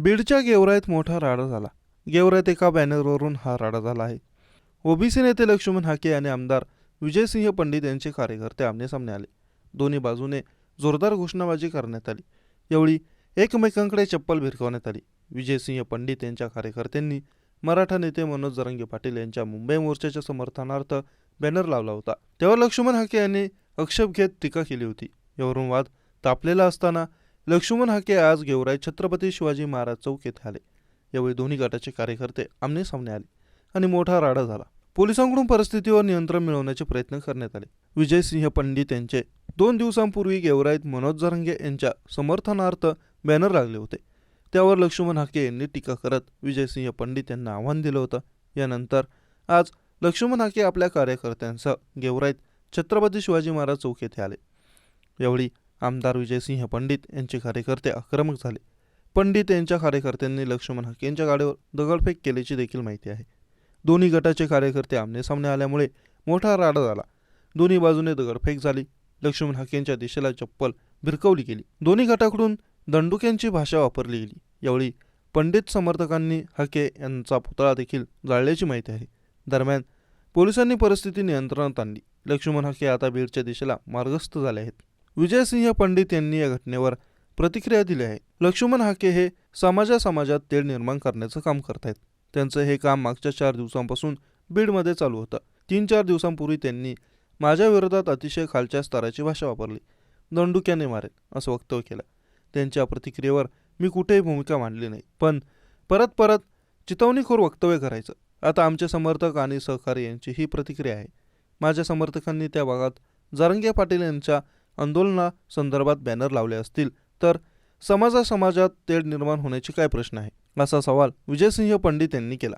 बीडच्या गेवराईत मोठा राडा झाला. गेवराईत एका बॅनरवरून हा राडा झाला आहे. ओबीसी नेते लक्ष्मण हाके आणि आमदार विजयसिंह पंडित यांचे कार्यकर्ते आमनेसामने आले. दोन्ही बाजूने जोरदार घोषणाबाजी करण्यात आली. यावेळी एकमेकांकडे चप्पल भिरकवण्यात आली. विजयसिंह पंडित यांच्या कार्यकर्त्यांनी मराठा नेते मनोज जरंगे पाटील यांच्या मुंबई मोर्चाच्या समर्थनार्थ बॅनर लावला होता. तेव्हा लक्ष्मण हाके यांनी आक्षेप घेत टीका केली होती. यावरून वाद तापलेला असताना लक्ष्मण हाके आज गेवराई छत्रपती शिवाजी महाराज चौक येथे आले. यावेळी दोन्ही गटाचे कार्यकर्ते आमने सामने आले आणि मोठा राडा झाला. पोलिसांकडून परिस्थितीवर नियंत्रण मिळवण्याचे प्रयत्न करण्यात आले. विजयसिंह पंडित यांचे दोन दिवसांपूर्वी गेवराईत मनोज जरंगे यांच्या समर्थनार्थ बॅनर लागले होते. त्यावर लक्ष्मण हाके यांनी टीका करत विजयसिंह पंडित यांना आव्हान दिलं होतं. यानंतर आज लक्ष्मण हाके आपल्या कार्यकर्त्यांसह गेवराईत छत्रपती शिवाजी महाराज चौक येथे आले. यावेळी आमदार विजयसिंह पंडित यांचे कार्यकर्ते आक्रमक झाले. पंडित यांच्या कार्यकर्त्यांनी लक्ष्मण हक यांच्या गाडीवर दगडफेक केल्याची देखील माहिती आहे. दोन्ही गटाचे कार्यकर्ते आमनेसामने आल्यामुळे मोठा राडा झाला. दोन्ही बाजूने दगडफेक झाली. लक्ष्मण हक यांच्या दिशेला चप्पल भिरकवली गेली. दोन्ही गटाकडून दंडुक्यांची भाषा वापरली गेली. यावेळी पंडित समर्थकांनी हके यांचा पुतळा देखील जाळल्याची माहिती आहे. दरम्यान पोलिसांनी परिस्थिती नियंत्रणात आणली. लक्ष्मण हके आता बीडच्या दिशेला मार्गस्थ झाले आहेत. विजयसिंह पंडित यांनी या घटनेवर प्रतिक्रिया दिली आहे. लक्ष्मण हाके हे समाजा समाजात तेढ निर्माण करण्याचं काम करतायत. त्यांचं हे काम मागच्या चार दिवसांपासून बीडमध्ये चालू होतं. तीन चार दिवसांपूर्वी त्यांनी माझ्या विरोधात अतिशय खालच्या स्तराची भाषा वापरली. दंडुक्याने मारेल असं वक्तव्य केलं. त्यांच्या प्रतिक्रियेवर मी कुठेही भूमिका मांडली नाही. पण परत परत चितवणीखोर वक्तव्य करायचं. आता आमचे समर्थक आणि सहकारी यांची ही प्रतिक्रिया आहे. माझ्या समर्थकांनी त्या भागात जारंगे पाटील यांच्या आंदोलनासंदर्भात बॅनर लावले असतील तर समाजा समाजात तेढ निर्माण होण्याची काय प्रश्न आहे? असा सवाल विजयसिंह पंडित यांनी केला.